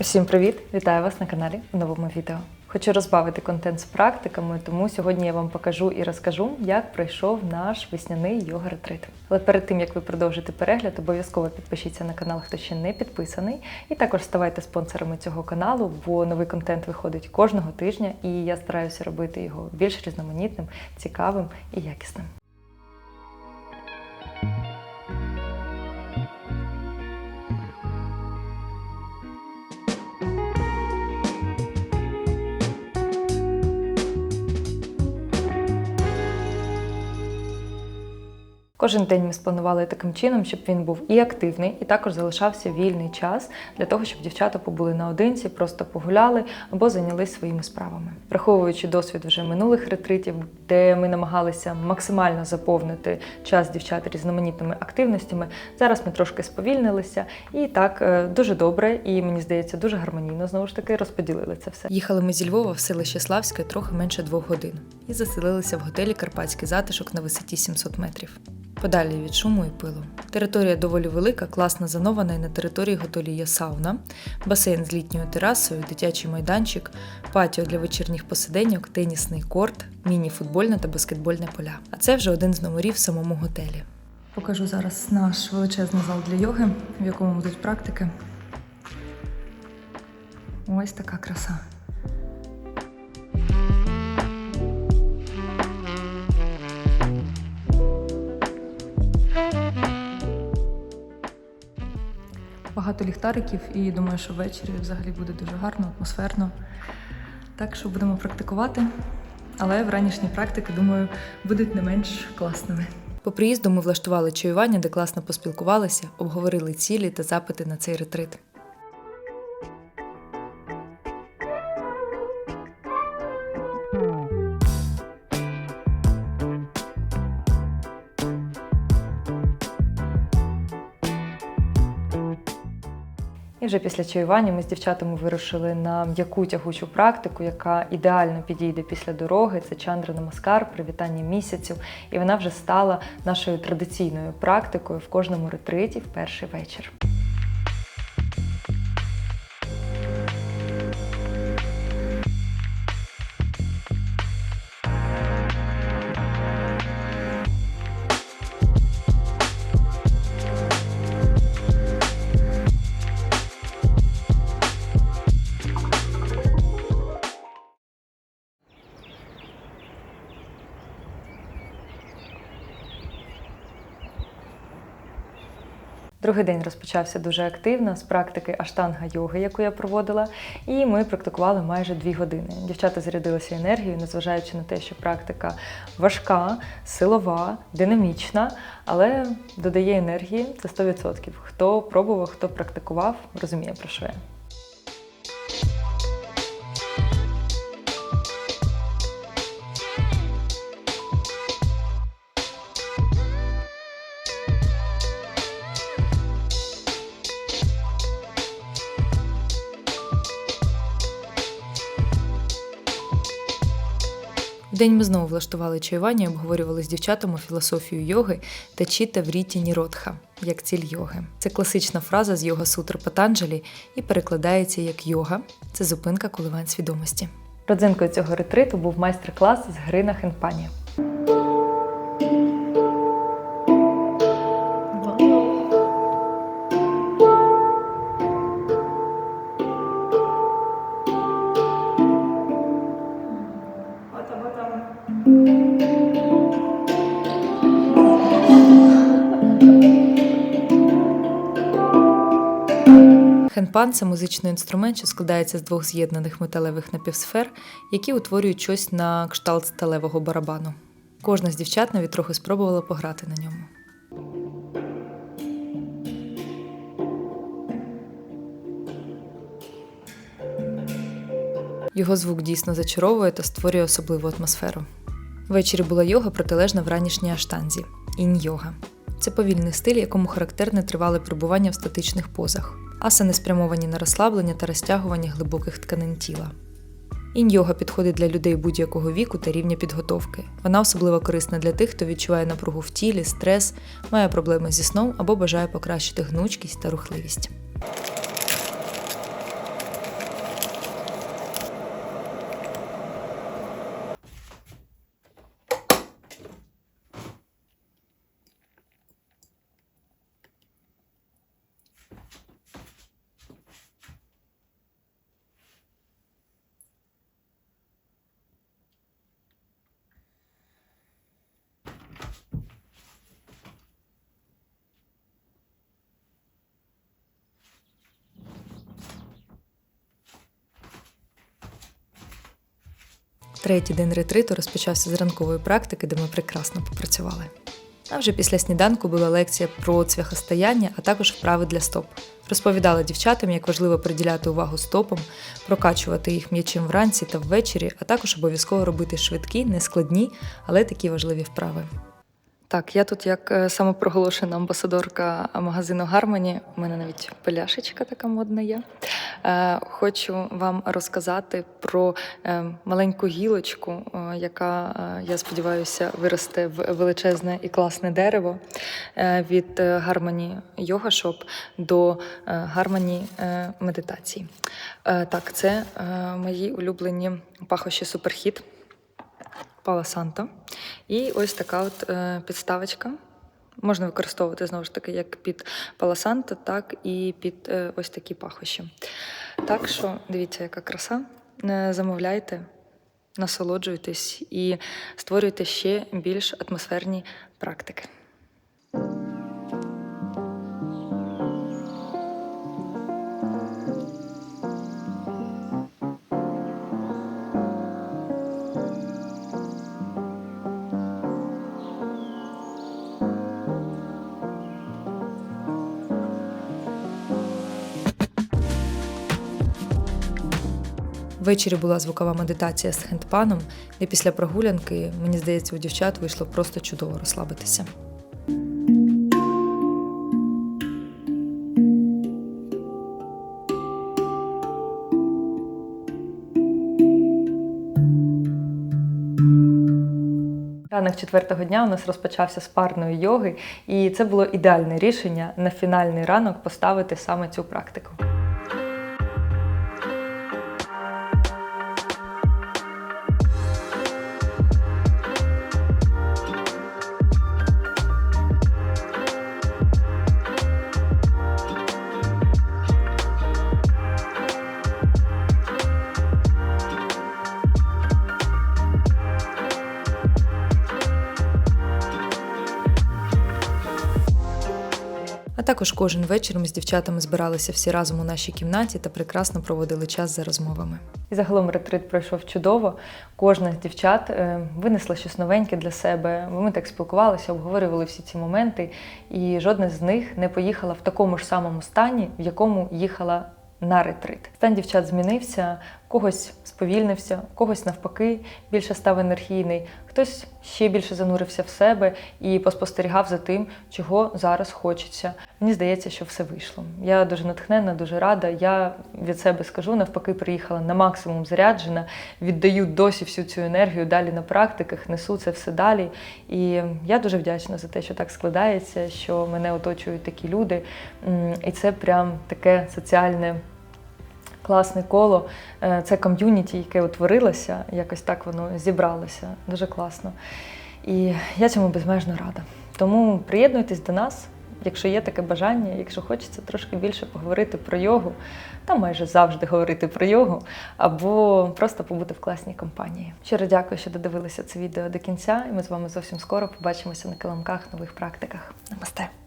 Усім привіт! Вітаю вас на каналі у новому відео. Хочу розбавити контент з практиками, тому сьогодні я вам покажу і розкажу, як пройшов наш весняний йога-ретрит. Але перед тим як ви продовжите перегляд, обов'язково підпишіться на канал, хто ще не підписаний, і також ставайте спонсорами цього каналу, бо новий контент виходить кожного тижня, і я стараюся робити його більш різноманітним, цікавим і якісним. Кожен день ми спланували таким чином, щоб він був і активний, і також залишався вільний час для того, щоб дівчата побули наодинці, просто погуляли або зайнялись своїми справами. Враховуючи досвід вже минулих ретритів, де ми намагалися максимально заповнити час дівчат різноманітними активностями. Зараз ми трошки сповільнилися, і так е, дуже добре, і мені здається, дуже гармонійно знову ж таки розподілили це все. Їхали ми зі Львова в селище Славське трохи менше двох годин і заселилися в готелі Карпатський затишок на висоті 700 метрів. Подалі від шуму і пилу. Територія доволі велика, класно занована, і на території готелю є сауна, басейн з літньою терасою, дитячий майданчик, патіо для вечірніх посиденьок, тенісний корт, міні-футбольне та баскетбольне поля. А це вже один з номерів в самому готелі. Покажу зараз наш величезний зал для йоги, в якому будуть практики. Ось така краса. Багато ліхтариків, і думаю, що ввечері взагалі буде дуже гарно, атмосферно. Так що будемо практикувати. Але вранішні практики, думаю, будуть не менш класними. По приїзду ми влаштували чаювання, де класно поспілкувалися, обговорили цілі та запити на цей ретрит. І вже після чаювання ми з дівчатами вирушили на м'яку тягучу практику, яка ідеально підійде після дороги. Це чандра намаскар, привітання місяців. І вона вже стала нашою традиційною практикою в кожному ретриті в перший вечір. Другий день розпочався дуже активно з практики аштанга йоги, яку я проводила, і ми практикували майже дві години. Дівчата зарядилися енергією, незважаючи на те, що практика важка, силова, динамічна, але додає енергії це 100%. Хто пробував, хто практикував, розуміє про що я. Вдень ми знову влаштували чаювання і обговорювали з дівчатами філософію йоги та чіта ріті Ніродха, як ціль йоги. Це класична фраза з йога сутр Патанджалі і перекладається як йога це зупинка коливань свідомості. Родзинкою цього ретриту був майстер-клас з гри на хенпані. Хенпан це музичний інструмент, що складається з двох з'єднаних металевих напівсфер, які утворюють щось на кшталт сталевого барабану. Кожна з дівчат навіть трохи спробувала пограти на ньому. Його звук дійсно зачаровує та створює особливу атмосферу. Ввечері була йога протилежна вранішній аштанзі інь-йога. Це повільний стиль, якому характерне тривале перебування в статичних позах. Асани спрямовані на розслаблення та розтягування глибоких тканин тіла. Інь-йога підходить для людей будь-якого віку та рівня підготовки. Вона особливо корисна для тих, хто відчуває напругу в тілі, стрес, має проблеми зі сном або бажає покращити гнучкість та рухливість. Третій день ретриту розпочався з ранкової практики, де ми прекрасно попрацювали. А вже після сніданку була лекція про цвяхостояння, а також вправи для стоп. Розповідала дівчатам, як важливо приділяти увагу стопам, прокачувати їх м'ячем вранці та ввечері, а також обов'язково робити швидкі, нескладні, але такі важливі вправи. Так, я тут як е, самопроголошена амбасадорка магазину Гармоні. У мене навіть пеляшечка така модна є. Е, Хочу вам розказати про е, маленьку гілочку, е, яка, я сподіваюся, виросте в величезне і класне дерево від Harmony Yoga до е, медитації. Так, це мої улюблені пахощі суперхіт. Пала Санта. І ось така от підставочка. Можна використовувати знову ж таки як під паласанта, так і під е, ось такі пахощі. Так що дивіться, яка краса. Е, Замовляйте, насолоджуйтесь і створюйте ще більш атмосферні практики. Ввечері була звукова медитація з хендпаном, де після прогулянки, мені здається, у дівчат вийшло просто чудово розслабитися. Ранок четвертого дня у нас розпочався з парної йоги, і це було ідеальне рішення на фінальний ранок поставити саме цю практику. Також кожен вечір ми з дівчатами збиралися всі разом у нашій кімнаті та прекрасно проводили час за розмовами. І загалом ретрит пройшов чудово. Кожна з дівчат е, винесла щось новеньке для себе. Ми так спілкувалися, обговорювали всі ці моменти, і жодна з них не поїхала в такому ж самому стані, в якому їхала на ретрит. Стан дівчат змінився, когось сповільнився, когось навпаки більше став енергійний, хтось ще більше занурився в себе і поспостерігав за тим, чого зараз хочеться. Мені здається, що все вийшло. Я дуже натхнена, дуже рада. Я від себе скажу, навпаки, приїхала на максимум заряджена, віддаю досі всю цю енергію далі на практиках, несу це все далі. І я дуже вдячна за те, що так складається, що мене оточують такі люди. І це прям таке соціальне класне коло. Е, Це ком'юніті, яке утворилося, якось так воно зібралося. Дуже класно. І я цьому безмежно рада. Тому приєднуйтесь до нас, якщо є таке бажання, якщо хочеться трошки більше поговорити про йогу, та майже завжди говорити про йогу, або просто побути в класній компанії. Щиро дякую, що додивилися це відео до кінця, і ми з вами зовсім скоро побачимося на килимках нових практиках. Намасте!